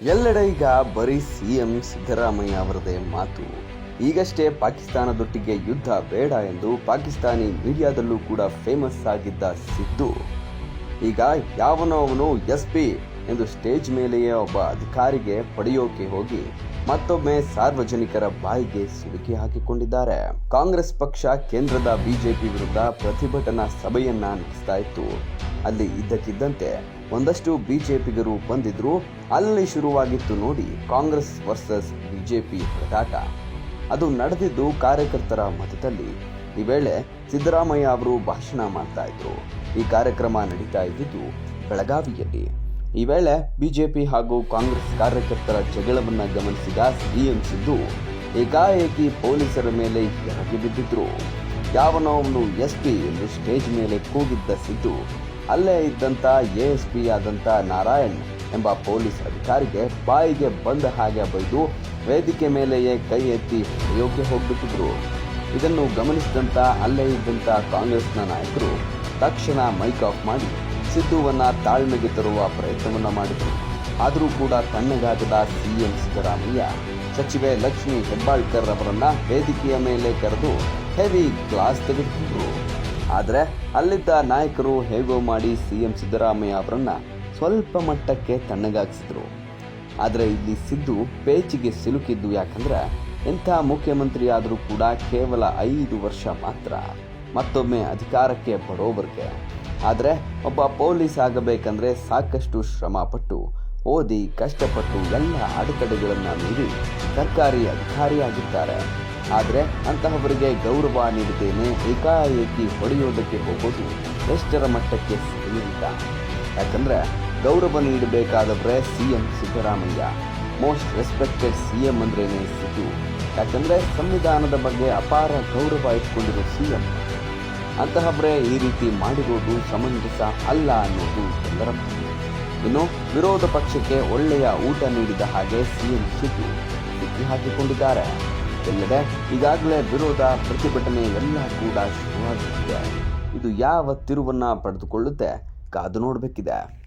ಎಲ್ಲೆಡೆ ಈಗ ಬರೀ ಸಿಎಂ ಸಿದ್ದರಾಮಯ್ಯ ಅವರದೇ ಮಾತು. ಈಗಷ್ಟೇ ಪಾಕಿಸ್ತಾನದೊಟ್ಟಿಗೆ ಯುದ್ಧ ಬೇಡ ಎಂದು ಪಾಕಿಸ್ತಾನಿ ಮೀಡಿಯಾದಲ್ಲೂ ಕೂಡ ಫೇಮಸ್ ಆಗಿದ್ದ ಸಿದ್ದು. ಈಗ ಯಾವನೋ ಅವನು ಎಸ್ ಪಿ ಎಂದು ಸ್ಟೇಜ್ ಮೇಲೆಯೇ ಒಬ್ಬ ಅಧಿಕಾರಿಗೆ ಪಡೆಯೋಕೆ ಹೋಗಿ ಮತ್ತೊಮ್ಮೆ ಸಾರ್ವಜನಿಕರ ಬಾಯಿಗೆ ಸಿಲುಕಿ ಹಾಕಿಕೊಂಡಿದ್ದಾರೆ. ಕಾಂಗ್ರೆಸ್ ಪಕ್ಷ ಕೇಂದ್ರದ ಬಿಜೆಪಿ ವಿರುದ್ಧ ಪ್ರತಿಭಟನಾ ಸಭೆಯನ್ನ ನಡೆಸ್ತಾ ಇತ್ತು. ಅಲ್ಲಿ ಇದ್ದಕ್ಕಿದ್ದಂತೆ ಒಂದಷ್ಟು ಬಿಜೆಪಿಗರು ಬಂದಿದ್ರು. ಅಲ್ಲಿ ಶುರುವಾಗಿತ್ತು ನೋಡಿ ಕಾಂಗ್ರೆಸ್ ವರ್ಸಸ್ ಬಿಜೆಪಿ ಹೊಡೆದಾಟ ಅದು ನಡೆದಿದ್ದು ಕಾರ್ಯಕರ್ತರ ಮತದಲ್ಲಿ. ಈ ವೇಳೆ ಸಿದ್ದರಾಮಯ್ಯ ಅವರು ಭಾಷಣ ಮಾಡ್ತಾ ಇದ್ರು. ಈ ಕಾರ್ಯಕ್ರಮ ನಡೀತಾ ಇದ್ದಿದ್ದು ಬೆಳಗಾವಿಯಲ್ಲಿ. ಈ ವೇಳೆ ಬಿಜೆಪಿ ಹಾಗೂ ಕಾಂಗ್ರೆಸ್ ಕಾರ್ಯಕರ್ತರ ಜಗಳವನ್ನ ಗಮನಿಸಿದ ಸಿಎಂ ಸಿದ್ದು, ಏಕಾಏಕಿ ಪೊಲೀಸರ ಮೇಲೆ ಎರಗಿ ಬಿದ್ದಿದ್ರು. ಯಾವನೋ ಒಂದು ಎಸ್ ಪಿ ಎಂದು ಸ್ಟೇಜ್ ಮೇಲೆ ಕೂಗಿದ್ದ ಸಿದ್ದು ಅಲ್ಲೇ ಇದ್ದಂತ ಎಸ್ ಪಿ ನಾರಾಯಣ್ ಎಂಬ ಪೊಲೀಸ್ ಅಧಿಕಾರಿಗೆ ಬಾಯಿಗೆ ಬಂದ ಹಾಗೆ ಬೈದು ವೇದಿಕೆ ಮೇಲೆಯೇ ಕೈ ಎತ್ತಿ ಹೊಡೆಯೋಕೆ ಹೋಗ್ಬಿಟ್ಟಿದ್ರು. ಇದನ್ನು ಗಮನಿಸಿದಂತ ಅಲ್ಲೇ ಇದ್ದಂತ ಕಾಂಗ್ರೆಸ್ನ ನಾಯಕರು ತಕ್ಷಣ ಮೈಕ್ ಆಫ್ ಮಾಡಿ ಸಿದ್ದುವನ್ನ ತಾಳ್ಮೆಗೆ ತರುವ ಪ್ರಯತ್ನವನ್ನ ಮಾಡಿದರು. ಆದರೂ ಕೂಡ ತಣ್ಣಗಾಗದ ಸಿಎಂ ಸಿದ್ದರಾಮಯ್ಯ, ಸಚಿವೆ ಲಕ್ಷ್ಮಿ ಹೆಬ್ಬಾಳ್ಕರ್ ಅವರನ್ನ ವೇದಿಕೆಯ ಮೇಲೆ ಕರೆದು ಹೆವಿ ಕ್ಲಾಸ್ ತೆಗೆದುಕೊಂಡರು. ಆದರೆ ಅಲ್ಲಿದ್ದ ನಾಯಕರು ಹೇಗೋ ಮಾಡಿ ಸಿ ಎಂ ಸಿದ್ದರಾಮಯ್ಯ ಅವರನ್ನು ಸ್ವಲ್ಪ ಮಟ್ಟಕ್ಕೆ ತಣ್ಣಗಾಗಿಸಿದ್ರು. ಆದರೆ ಇಲ್ಲಿ ಸಿದ್ದು ಪೇಚಿಗೆ ಸಿಲುಕಿದ್ದು ಯಾಕಂದ್ರೆ ಎಂಥ ಮುಖ್ಯಮಂತ್ರಿ ಆದರೂ ಕೂಡ ಕೇವಲ ಐದು ವರ್ಷ ಮಾತ್ರ, ಮತ್ತೊಮ್ಮೆ ಅಧಿಕಾರಕ್ಕೆ ಬರೋವರೆಗೆ. ಆದರೆ ಒಬ್ಬ ಪೊಲೀಸ್ ಆಗಬೇಕಂದ್ರೆ ಸಾಕಷ್ಟು ಶ್ರಮಪಟ್ಟು, ಓದಿ ಕಷ್ಟಪಟ್ಟು ಎಲ್ಲ ಅಡೆತಡೆಗಳನ್ನು ಮೀರಿ ಸರ್ಕಾರಿ ಅಧಿಕಾರಿಯಾಗಿದ್ದಾರೆ. ಆದರೆ ಅಂತಹವರಿಗೆ ಗೌರವ ನೀಡುತ್ತೇನೆ, ಏಕಾಏಕಿ ಹೊಡೆಯೋದಕ್ಕೆ ಹೋಗೋದು ಎಷ್ಟರ ಮಟ್ಟಕ್ಕೆ ಸರಿಯಿಲ್ಲ ಯಾಕಂದ್ರೆ ಗೌರವ ನೀಡಬೇಕಾದವರೇ CM Siddaramaiah. Most respected C M ಅಂದ್ರೇನೆ ಸಿದ್ದು. ಯಾಕಂದ್ರೆ ಸಂವಿಧಾನದ ಬಗ್ಗೆ ಅಪಾರ ಗೌರವ ಇಟ್ಕೊಂಡಿರೋ ಸಿ ಎಂ ಅಂತಹವರೇ ಈ ರೀತಿ ಮಾಡಿರೋದು ಸಮಂಜಸ ಅಲ್ಲ ಅನ್ನೋದು ಎಲ್ಲರ ಇನ್ನು ವಿರೋಧ ಪಕ್ಷಕ್ಕೆ ಒಳ್ಳೆಯ ಊಟ ನೀಡಿದ ಹಾಗೆ ಸಿಎಂ ಸಿದ್ದು ಸುದ್ದಿ ಹಾಕಿಕೊಂಡಿದ್ದಾರೆ. ಎಲ್ಲೆಡೆ ಈಗಾಗಲೇ ವಿರೋಧ ಪ್ರತಿಭಟನೆ ಎಲ್ಲ ಕೂಡ ಶುರುವಾಗುತ್ತಿದೆ ಇದು ಯಾವ ತಿರುವನ್ನ ಪಡೆದುಕೊಳ್ಳುತ್ತೆ? ಕಾದು ನೋಡಬೇಕಿದೆ.